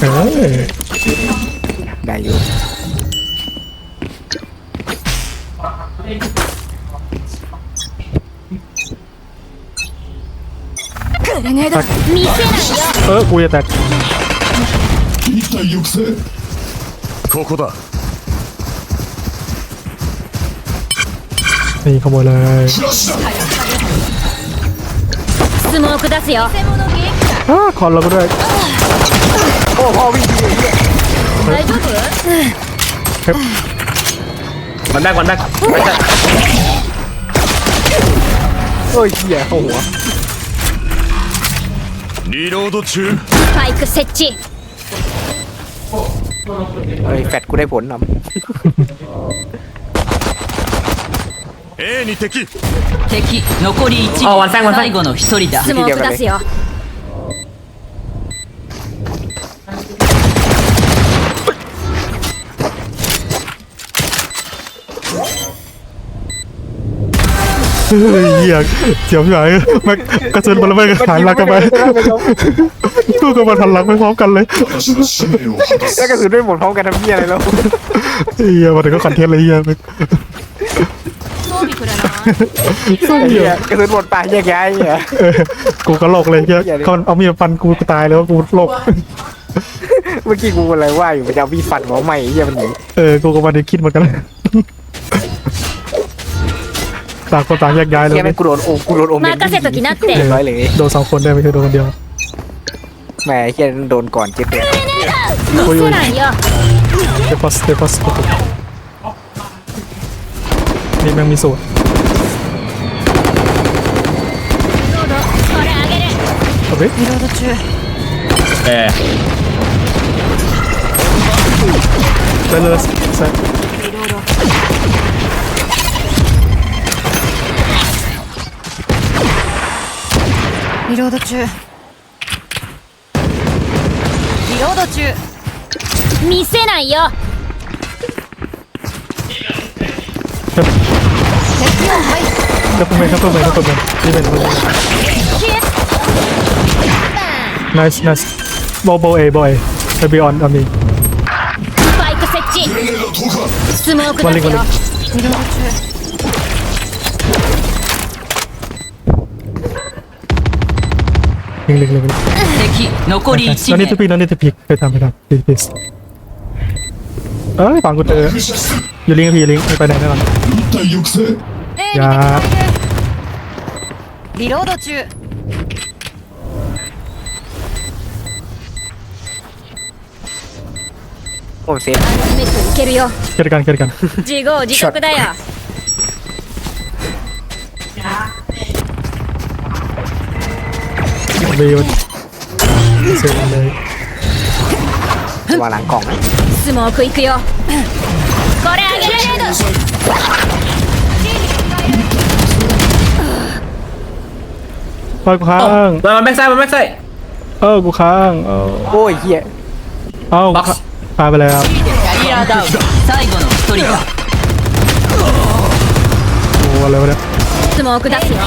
เออ ได้อยู่ グレネード見せないよ เออกูจะแตก 一体行くぜここだ นี่ขโมยเลย フラッシュだスモーク出すよ อ้าคอนเราก็ด้วย โอ้พ่อวิ่งดีไอ้เหี้ย 大丈夫 วันแรกวันแรกไม่ใช่ โอ้ยเหี้ยเข้าหัว リロード中スパイク設置 เฮ้ยแฟดกูได้ผลน A に敵敵残り1あワンサイワンサイ最後の1人だスモーク出すよ เหี้ยเจียวใหญ่แม็กกระเซ็นบอลไม็กหันหลังกันไปตู้ก็บมันหันหลังไม่พร้อมกันเลยแล้วกระสุนไม่หมดพร้อมกันทำเหี้ยอะไรแล้วเหี้ยมันถึงก็คอนเทนต์เลยเหี้ยแม็กสู้เหี้ยกระสุนหมดตายแยกย้ายเหี้กูก็โลกเลยเขาเอามีดฟันกูตายแล้วกูโลกเมื่อกี้กูอะไรว่าอยู่มันจะามีดฟันหัวใหม่เหี้ยมันหนีเออกูก็มาได้คิดเหมือนกัน ต่างคนต่างแยกย้ายเลย เหี้ยแม่งกูโดนโอกูโดนโอเมน 任せときなって เรียบร้อยเลย โดนสองคนได้ไม่ใช่โดนคนเดียว แหมไอ้เหี้ยโดนก่อนเจ็บเลย 見せないよ เตปัสเตปัสนี่แม่งมีสูตร これあげる เอาไป リロード中 เออ ไปเลยใส่ リロード中。リロード中。見せないよ。ナイスナイス。ボーボー A. ボー A ヘビオンミスパイク設置スモーク出すよリロード中。 ลิงลิงลิง 敵残り แล้ว 1 นี่ 名 ทุกปีแล้วนี่ทุกปีไปทำไปทำพีพีเอ้ยฟังกูเจอ 駆逐する อยู่ลิงพีลิงไปไหนแน่นอน 一体行くぜ อย่า リロード中 โอ้เซฟ メットいけるよ เกิดกันเกิดกัน 自業自得だよ บีเสร็จเลย วางหลังกล่องนะ スモークいくよこれあげる ไปกูค้าง มันมันแบ็กไซด์มันแบ็กไซด์ เออกูค้างเออ โอ้ยเหี้ย เอ้า บ็อกซ์ ตายไปแล้ว キャリアダウン最後の1人だ โอ้อะไรวะเนี่ย スモーク出すよ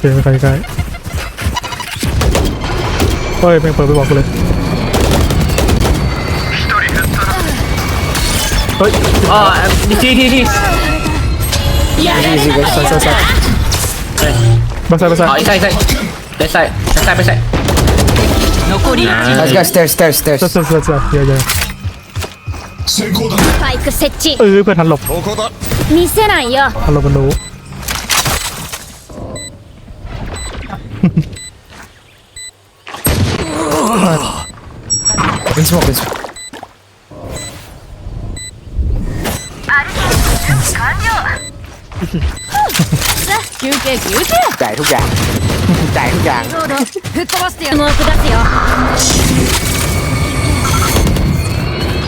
เกมใกล้ใกล้ เฮ้ยแม่งเปิดไปบอกกูเลยเฮ้ย อ๋อดีทีทีที やられ ใส่ใส่ใส่ใส่มาใส่มาใส่ อ๋ออีกไซด์อีกไซด์เด็ดไซด์เด็ดไซด์ไปไซด์ 残り1 Let's go stairs stairs stairs ใส่ใส่ใส่ใส่เยอะเยอะ 先行だスパイク設置 เออเพื่อนทันหลบ ここだ見せないよ ทันหลบมันรู้ เป็นสโมกเป็นสโมก 休憩休憩 จ่ายทุกอย่าง จ่ายทุกอย่าง ロード吹っ飛ばしてよスモーク出すよ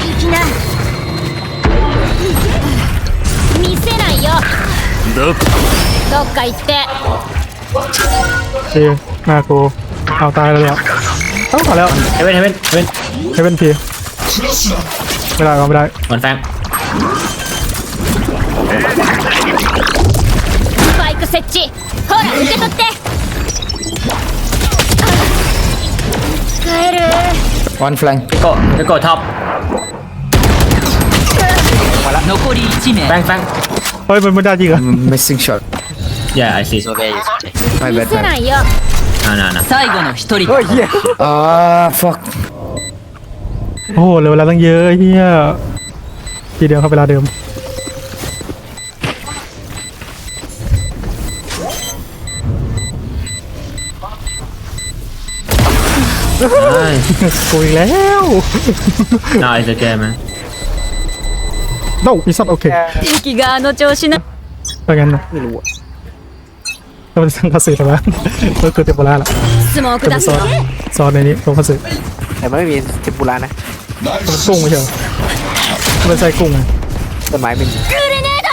いきな見せないよだどっか行って เอหน้ากูเอาตายแล้วเนี่ย เอ้ามาแล้ว เฮเว่นเฮเว่นเฮเว่น ให้เป็นพี フラッシュだ ไม่ได้เอาไม่ได้ เหมือนแฟง スパイク設置ほら受け取って使える one flank Echo Echo top 残り1名 Bang bang เฮ้ยมันไม่ได้จริงเหรอ missing shot Yeah I see my 見 bad せ man ないよ No no no 最後の1人 เฮ้ยเฮียอ่า fuck โอ้โหเหลือเวลาตั้งเยอะไอ้เฮียทีเดียวเข้าเวลาเดิม Nice กูอีกแล้ว No it's okay man no it's not okay 敵があの調子な เพราะงั้นนะ ไม่รู้อะ ถ้ามันสร้างคาสึแต่ว่าก็คือเทมโปราละ スモーク จะ 出 ไป す ซ้อน よ ซ้อนในนี้ตรงคาสึ แต่มันไม่มีเทมปุระนะ ナイ มัน ス กุ้งไม่ใช่เหรอมันใส่กุ้งไง ต้นไม้ไม่มี グレネード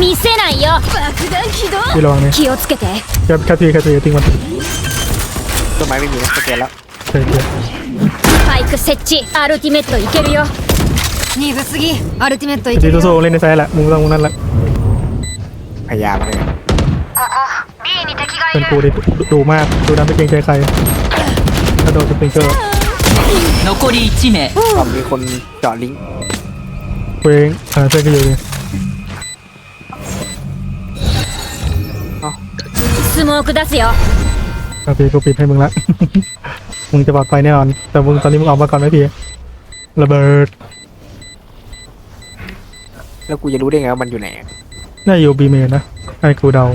見せないよ爆弾起動 พี่ระวังเนี่ย 気をつけて แค่แค่ทีแค่ทีทิ้งมัน ต้นไม้ไม่มีนะสแกนแล้ว เฉยเฉย スパイク設置アルティメットいけるよ鈍すぎアルティメットい ทีโซโซเล่นในไซส์แหละมึงต้องมึงนั่นแหละ พยายามเลย เป็นกูดิดูมากดูน้ำไม่เกรงใจใครถ้าโดนสปริงเกอร์ 残り1名 ตอนมีคนเจาะลิงก์ เว้งอ่าเพื่อนก็อยู่ดิ スモーク出すよ โอเคกูปิดให้มึงละ มึงจะปลอดภัยแน่นอน แต่มึงตอนนี้มึงออกมาก่อนไหมพี่ระเบิด แล้วกูจะรู้ได้ไงว่ามันอยู่ไหนอะ น่าอยู่บีเมนนะให้กูเดา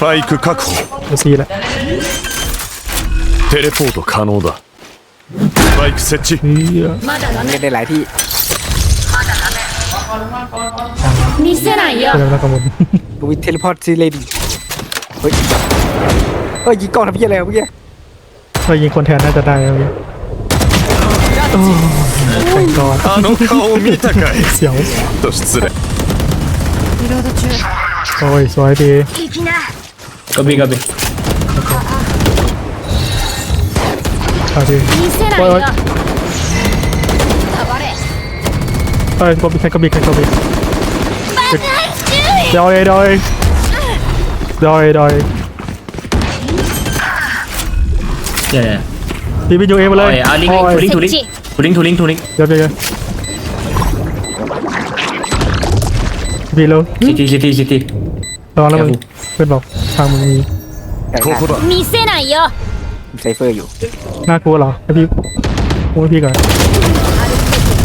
スパイク確保 ดูซีแหละ テレポート可能だスパイク設置 เฮีย まだダメ เล่นได้หลายที่ 見せないよ แสดงว่ากังวล ดูวิเทเลพอร์ตซีเลนเฮ้ยเฮ้ยยิงกล้องทำเพี้ยอะไรวะเมื่อกี้ เรายิงคนแทนน่าจะได้แล้วพี่โอ้แต่งก่อน あの顔を見たかい เสียว と失礼 โอ้ยสวยดี Go B go B เอาดี 見せな 가비 가비 가비 와이 와이 와이 가비 가비 가비 rồi rồi rồi rồi yeah. đi bên chỗ em lên. À, đi thôi. Thủ lĩnh thủ lĩnh thủ lĩnh thủ lĩnh dạ dạ dạ. Vì luôn. Ct ct ct đó là mình bên vòng. ล้วมึงเพื่อนบอกทางมึงมี แต่ ここだ見せないよ ไซเฟอร์อยู่ น่ากลัวเหรอให้พี่กูให้พี่ก่อน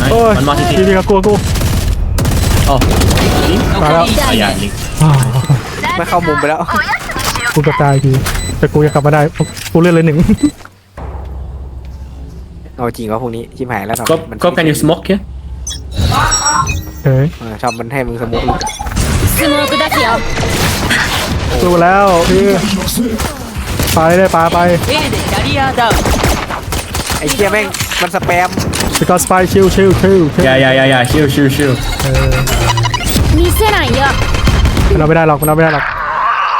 Nice โอ้ย One more พี่ CT พี่ก็กลัวกู Oh 残り Oh 1 yeah 名 link อ้าว ไม่เข้ามุมไปแล้ว กูจะตายพี่แต่กูจะกลับมาได้กูเลื่อนเลยหนึ่ง เอาจริงว่าพวกนี้ชิมหายแล้วทอม Go มัน Go can you smoke here เฮ้ย เออทอมมันให้มึงสมุก スモーク出すよ สู้แล้วพี่ 木星 ไปได้ปลาไป A でキャリアダウン ไอ้เหี้ยแม่งมันสแปม สกอตสไปชิลชิลชิล Yeah yeah yeah yeah chill chill chill 見せないよ มันเอาไม่ได้หรอกมันเอาไม่ได้หรอก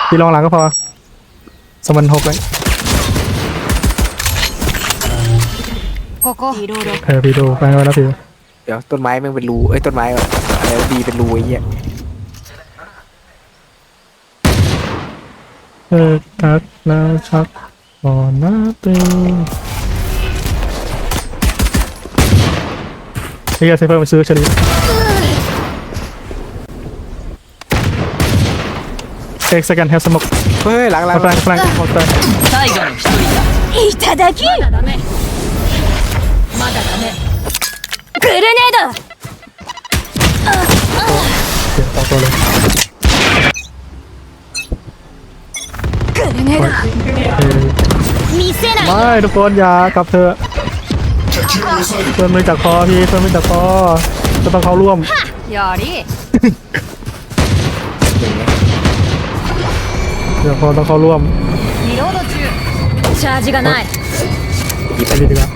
พี่ลองหลังก็พอสมันหกเลย ここいろいろ เออพี่ดูไปไว้แล้วพี่ เดี๋ยวต้นไม้แม่งเป็นรูเอ้ยต้นไม้แบบอะไรดีเป็นรูไอ้เหี้ย เออนักนาชักก่อนนะเต็งไอ้เหี้ยเซฟเฟอร์มาซื้อเฉลี่ยเอ็กซ์กันแฮสมก เฮ้ยหลังหลัง มาแปลงแปลงมาแปลง 最後の1人だいただきまだダメまだダメグレネード เสียงสองตัวเลย ไม่ทุกคนอย่ากลับเถอะเพิ่มนมือจากคอพี่เพิ่มนมือจากคอจะต้องเข้าร่วมอย่าดิเดี๋ยวคอต้องเข้าร่วมรีโหลดชาร์จがないไปดีดีกว่า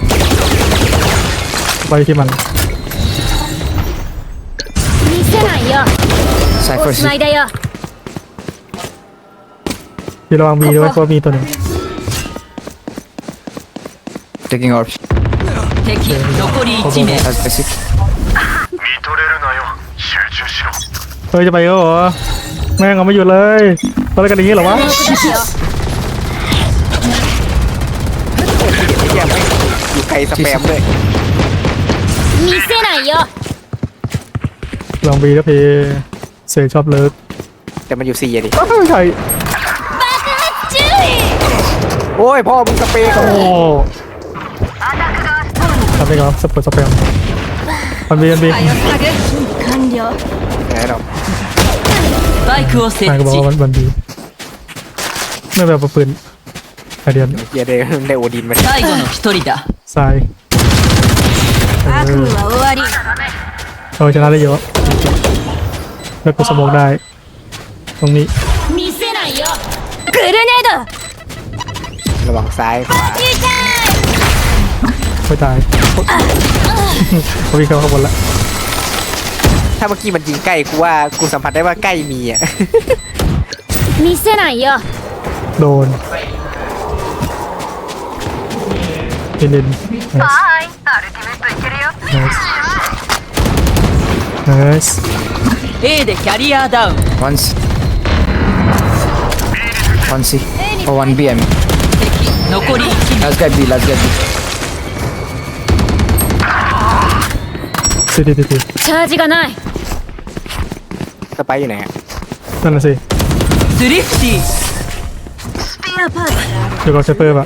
ไปที่มัน見せないよおつな ที่ระวังมีด้วยเพราะมีตัวหนึ่ง taking off 敵残り1名 as basic เฮ้ยจะไปก็เหรอแม่งเอาไม่อยู่เลยตอนแรกกันอย่างนี้เหรอวะ 出すよ ไอ้เหี้ยไม่อยู่ไกลสแปมเลย 見せないよ ลองบีแล้วเพเสยชอบเลิก แต่มันอยู่ซีอะดิ อ้าวใช่ 注意 โอ้ยพ่อมึงสเปรย์กับ โอ้ทำได้ครับสเปอร์สเปมมันบีมันบี タグ完了 ไหนหรอก スパイクを設 นายก็บอก 置 ว่ามันมันบีไม่แบบปืนไอเดียน เหี้ยเดได้โอดินมาดิ 最後の1人だ ทรายเอ 悪 อ 夢は終わり เราชนะได้เยอะแล้วกูสโมองได้ ตรงนี้ 見せないよグレネード ระวังซ้ายขวา 痛い ไม่ตายเขาวิ่งเข้าข้างบนละ ถ้าเมื่อกี้มันยิงใกล้กูว่ากูสัมผัสได้ว่าใกล้มีอ่ะ 見せないよ โดนเล่นๆ はいアルティメットいけるよ nice nice A でキャリアダウン once one C or one B I mean 敵残り1名 last guy B last guy B สิทีทีที チャージがない สไปร์อยู่ไหนอะ นั่นน่ะสิ スリフティ เดี๋ยวก็เซเปอร์ปะ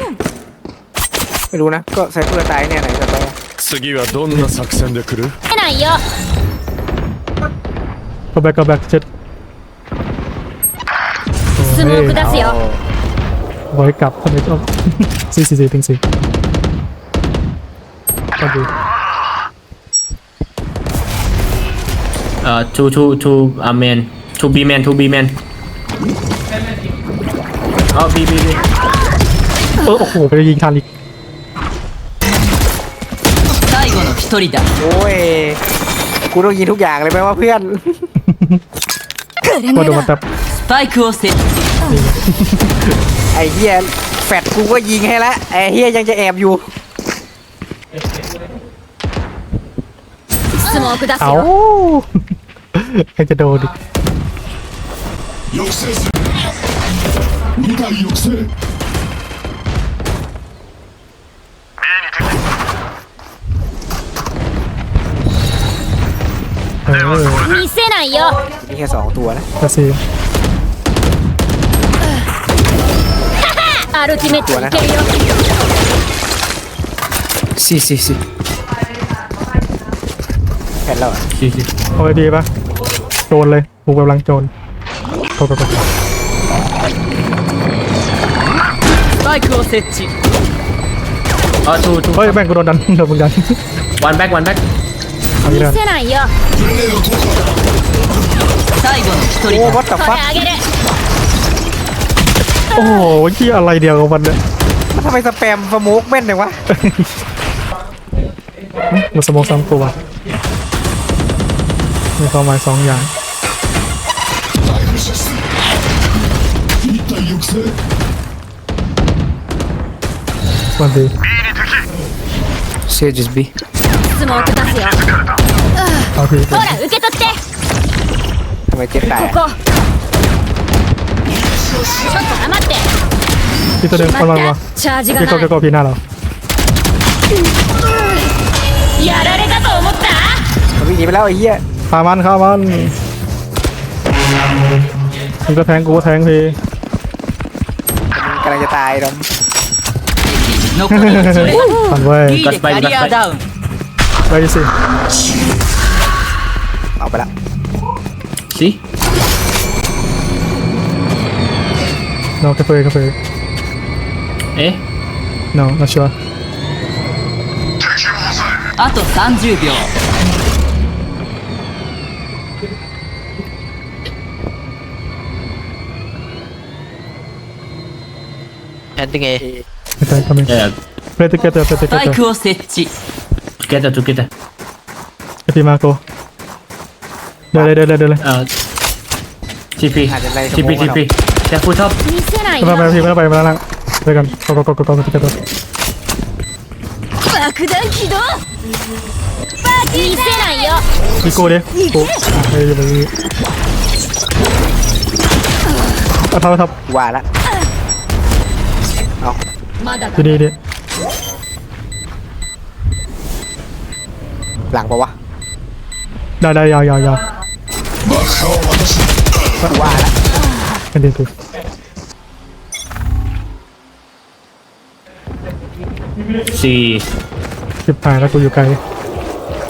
ไม่รู้นะ ก็ไซเฟอร์ตายเนี่ยไหนสไปร์อะ 次はどんな作戦で来る見せないよ ก็แบ็กก็แบ็กเจ็ด スモーク出すよ บอยกลับทำไมชอบ สี่สี่สี่ถึงสี่ก็ดี Uh, two, two, two, uh, man. Two B man, two B man. Oh, B, B, B. เออโอ้โหไปยิงทันอีก 最後の1人だ โอ้ย กูต้องยิงทุกอย่างเลยไหมว่าเพื่อน ก็โดนมาแป๊บ スパイクを設置 ไอ้เฮียแฟดกูก็ยิงให้ละไอ้เฮียยังจะแอบอยู่ スモーク出す เอ้า よ ใครจะโดนอีก 抑制する2体抑制 เออ 見せないよ มีแค่สองตัวนะ ก็สิ アルティメットいけるよ C C C แฟดแล้วอะ See, see. เอาไปดีปะโจนเลยบุกกำลังโจนโทษโทษโทษ スパイクを設置 Oh, two, two. เฮ้ยแม่งกูโดนดันโดนมึงดัน One back, one back. เอาอีก 見 แล้ว せないよ最後の1 โอ้ 人だ what the これ fuck あげる โอ้โหที่อะไรเดียวกับมันเนี่ย มันทำไมสแปมสโมกแม่นเลยวะ มันสมองสามตัวมีความหมายสองอย่าง 回復射出1体抑制 มันดี Sage is B スモーク出すよ เอาที ほら受け取って ทำไมเจ็บตาย こ อะ こちょっと 黙って ที่ตัวเดิม ま กำลัง っ มา たチャージが พี่ก็ ない ก็พี่หน้าเรา やられたと思った มันวิ่งหนีไปแล้วไอ้เหี้ย ฆ่ามันฆ่ามันมึงก็แทงกูก็แทงพี่ มันกำลังจะตายดอม 残り1名 ผ่านเว้ย B でキャリアダウン ไปสิ เอาไปละ See? นอกาแฟกาแฟ Eh? no not sure あと30秒 planting A ไม่ใช่ก็ไม่ Yeah, play together play スパイ together クを設置 together, together. ไอพี่มาโกเดินเลยเดินเลยเดินเลย Uh, TP, อาจจะไล่ส TP, โมกมาห น่อย TP. Careful top. 見せない ไม่ よ ไปไม่ไปพี่ไม่ไปไม่ไปไปกันก็ก็ก็ก็ก็ก็ก็ 爆弾起動見せないよ พี่โก้ดิโก้เฮ้ยไปเอาทับทับ ว่าละเอา まだ ดีดีดี หลังปะวะ ได้ได้ยาวยาวยาว 爆破は私だ ว่าละ กันดีกู C. สิบหายแล้วกูอยู่ไกล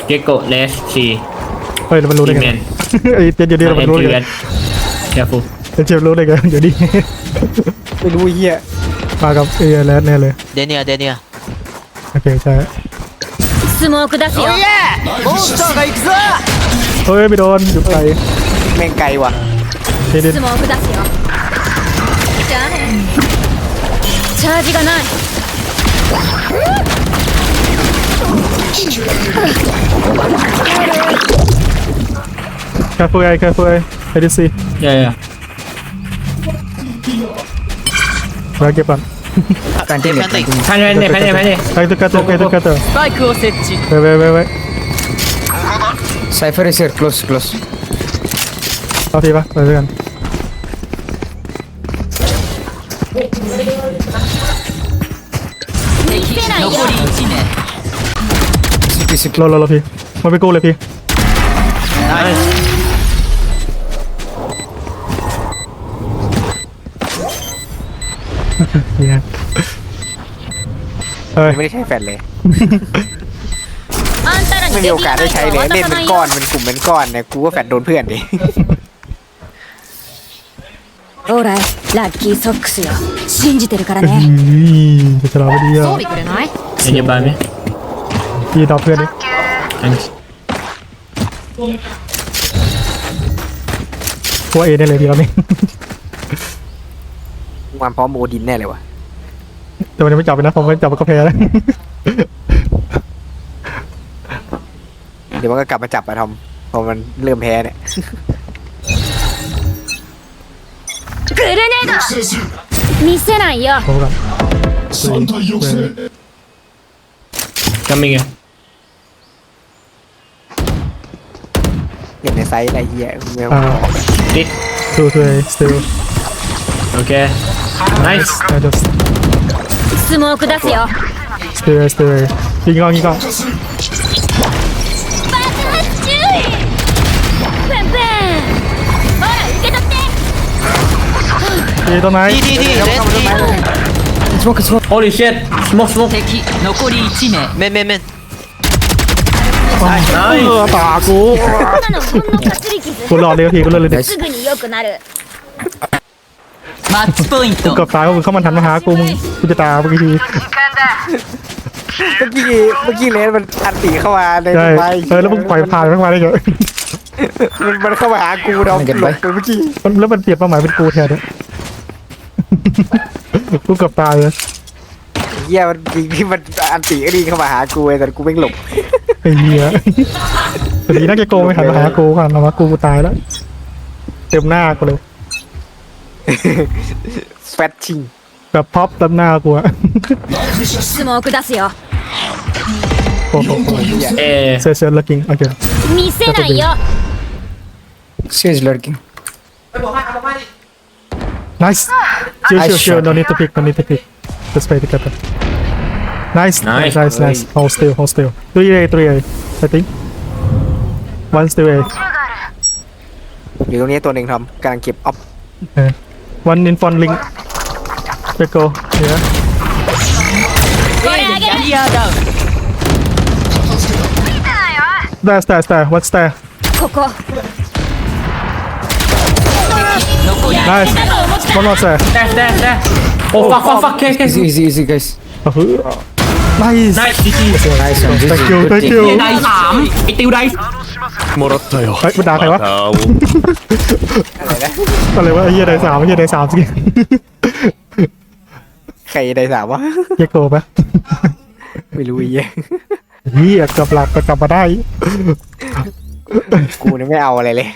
Gecko, left, C. เฮ้ยแล้วมันรู้ได้ไง B-man. ไอ้เจ็ดเดี๋ยวนี้ And มันรู้ได้ไง Julian. Careful. เจ็ดรู้ได้ไงเดี๋ยวนี้ ไม่รู้ไอ้เฮีย มากับเอแลนแน่เลย Denia Denia โอเคใช่ スモーク出すよモンスターが行くぞ เฮ้ยไม่โดนอยู่ไกล แม่งไกลว่ะ てる質問をよじゃあねチャージがない careful guy careful guy I did see yeah yeah back up カンテンカンテンカンテンカンテンカンテンカンテンカンテンカンテンスパイクを設置 wait wait wait wait Cypher is here, close, close. Off, Eva, let's go. รอรอรอพี่มันไปกู้เลยพี่ เนี่ยเฮ้ย ไม่ได้ใช้แฟนเลย あんたらに ไม่ デ มี ビ โอกาส ア ได้ ナイ ใช้ ト เลย を渡 เล่น さ เป็ なん い ก้อ よ นเป็นกลุ่มเป็นก้อนเนี่ยกูว่าแฟนโดนเพื่อนดิ オーライラッキーソックスよ信じてるから อื ね มจะฉลาดไม่ดีอ่ะ 装備くれない Can you buy me? พี่ดอกเพื่อนดิ Thanks. ตัวเอได้เลยพี่เราไม่ มันพร้อมโมดินแน่เลยวะ แต่มันยังไม่จับไปนะผมไม่จับมันก็แพ้แล้ว เดี๋ยวมันก็กลับมาจับอะทอมพอมันเริ่มแพ้เนี่ย グレネー抑制するド見せないよ ผมก่อน 3体抑制 Coming in. เห็นในไซส์อะไรเหี้ยเมื่อ อ่า Hit. ดูตัวเอสติล Okay. Nice. น่าจะ スモーク出すよ สติลสติลยิงก้อนยิงก้อน 化する爆発注意ペンペンほら受け取って เอต้นไม้ D D D Red Holy shit. Smoke, smoke. 敵残り1名 Men men men เออตากู こんなのほんのかすり傷 กูรอดเลยพี่กูเลิกเลยดิ すぐに良くなるマッチポイン กู ト เกับตายเพราะมึงเข้ามาทันมาหากูมึงกูจะตายเมื่อกี้ที เมื่อกี้เมื่อกี้เลนมันอันตีเข้ามาใน ใช่ ไม้ เออแล้วมึงปล่อยผ่านมันมาได้ไง มันมันเข้ามาหากูเราหลบไปเมื่อกี้ มันแล้วมันเปลี่ยนเป้าหมายเป็นกูแทนเนี่ย กูเกับตายเลย เหี้ยมันยิงที่มันอันตีก็ดีเข้ามาหากูไอ้แต่กูไม่งหลบ ไอ้เหี้ยแต่ดีนะแกโกงไม่หันมาหากูหันมาหากูกูตายแล้ว เต็มหน้ากูเลย แฟตชิง แบบพับเต็มหน้ากูอะ スモーク出すよ โอ้โห Eh. เซเซอร์ลักกิ้งโอเค 見せないよ She's lurking nice ชิวชิวชิว no need to pick no need to pick let's play together Nice, nice, nice, nice. Hold still, hold still. 3A, 3A, I think. One still A. อยู่ตรงนี้ตัวหนึ่งทำกำลังเก็บออฟ Okay. One in front link. Let go. Yeah. Area down. There. What's that? Nice. One more there. There. Oh, fuck, fuck, fuck. Okay. Easy, easy, easy, guys. Uh-huh. Oh, nice. Nice, GG. nice one Thank you, thank เฮีย you. ได้สามไอติวได้ もらったよ เฮ้ยมันด่าใครวะ また会おう อะไรนะ อะไรวะไอ้เหี้ยได้สามไอ้เหี้ยได้สามสิ ใครได้สามวะ เฮียโกปะ ไม่รู้ไอ้เหี้ย เฮียเกับหลักก็กลับมาได้ กูนี่ไม่เอาอะไรเลย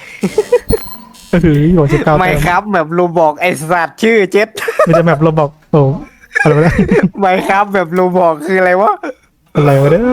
เฮ้ยบอกจะก้าว ไม่ แต้ม ครับแบบรูบอกไอสัตว์ชื่อเจ็ด มีแต่แบบเราบอกโอ้ อะไรวะเนี่ยไม่ครับแบบรูบอกคืออะไรวะ อะไรวะเนี่ย